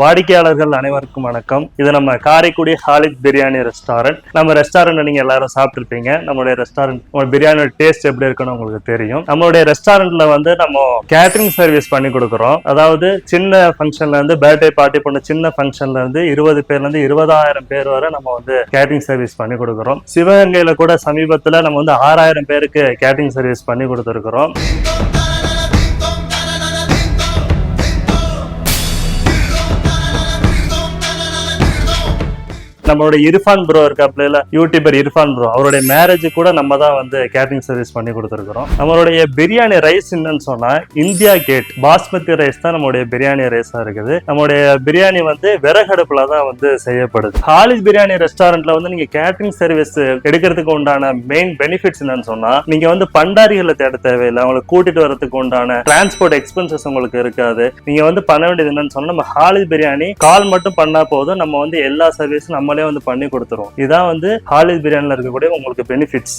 வாடிக்கையாளர்கள் அனைவருக்கும் வணக்கம். இது நம்ம காரைக்குடி ஹாலித் பிரியாணி ரெஸ்டாரண்ட் நம்ம ரெஸ்டாரண்ட் நீங்க எல்லாரும் சாப்பிட்டுருப்பீங்க. நம்மளுடைய ரெஸ்டாரண்ட் பிரியாணியோட டேஸ்ட் எப்படி இருக்குன்னு உங்களுக்கு தெரியும். நம்மளுடைய ரெஸ்டாரண்ட்ல வந்து நம்ம கேட்டரிங் சர்வீஸ் பண்ணி கொடுக்குறோம். அதாவது சின்ன ஃபங்க்ஷன்ல இருந்து பர்த்டே பார்ட்டி பண்ண சின்ன ஃபங்க்ஷன்ல இருந்து இருபது பேர்ல இருந்து இருபதாயிரம் பேர் வரை நம்ம வந்து கேட்டரிங் சர்வீஸ் பண்ணி கொடுக்குறோம். சிவகங்கையில கூட சமீபத்துல நம்ம வந்து ஆறாயிரம் பேருக்கு கேட்டரிங் சர்வீஸ் பண்ணி கொடுத்துருக்குறோம். நம்மளோட இர்ஃபான் ப்ரோ இருக்காப்ல யூடியூபர் இர்ஃபான் ப்ரோ அவருடைய மேரேஜ் கூட நம்ம தான் வந்து கேட்டரிங் சர்வீஸ் பண்ணி கொடுத்துருக்குறோம். நம்மளுடைய பிரியாணி ரைஸ் என்னன்னு சொன்னா இந்தியா கேட் பாஸ்மதி ரைஸ் தான் நம்மளுடைய பிரியாணி ரைஸா இருக்குது. நம்மளுடைய பிரியாணி வந்து விறகடுப்புல தான் வந்து செய்யப்படுது. ஹாலிஸ் பிரியாணி ரெஸ்டாரண்ட்ல வந்து நீங்க கேட்டரிங் சர்வீஸ் எடுக்கிறதுக்கு உண்டான மெயின் பெனிஃபிட்ஸ் என்னன்னு சொன்னா நீங்க வந்து பண்டாரிகளை தேட தேவையில்லை. அவங்களை கூட்டிட்டு வரதுக்கு உண்டான டிரான்ஸ்போர்ட் எக்ஸ்பென்சஸ் உங்களுக்கு இருக்காது. நீங்க வந்து பண்ண வேண்டியது என்னன்னு சொன்னா நம்ம ஹாலிஸ் பிரியாணி கால் மட்டும் பண்ணா போதும். நம்ம வந்து எல்லா சர்வீஸும் நம்மளே வந்து பண்ணி கொடுத்துருவோம் இதான் வந்து ஹாலிஸ் பிரியாணியில் இருக்கக்கூடிய உங்களுக்கு பெனிஃபிட்ஸ்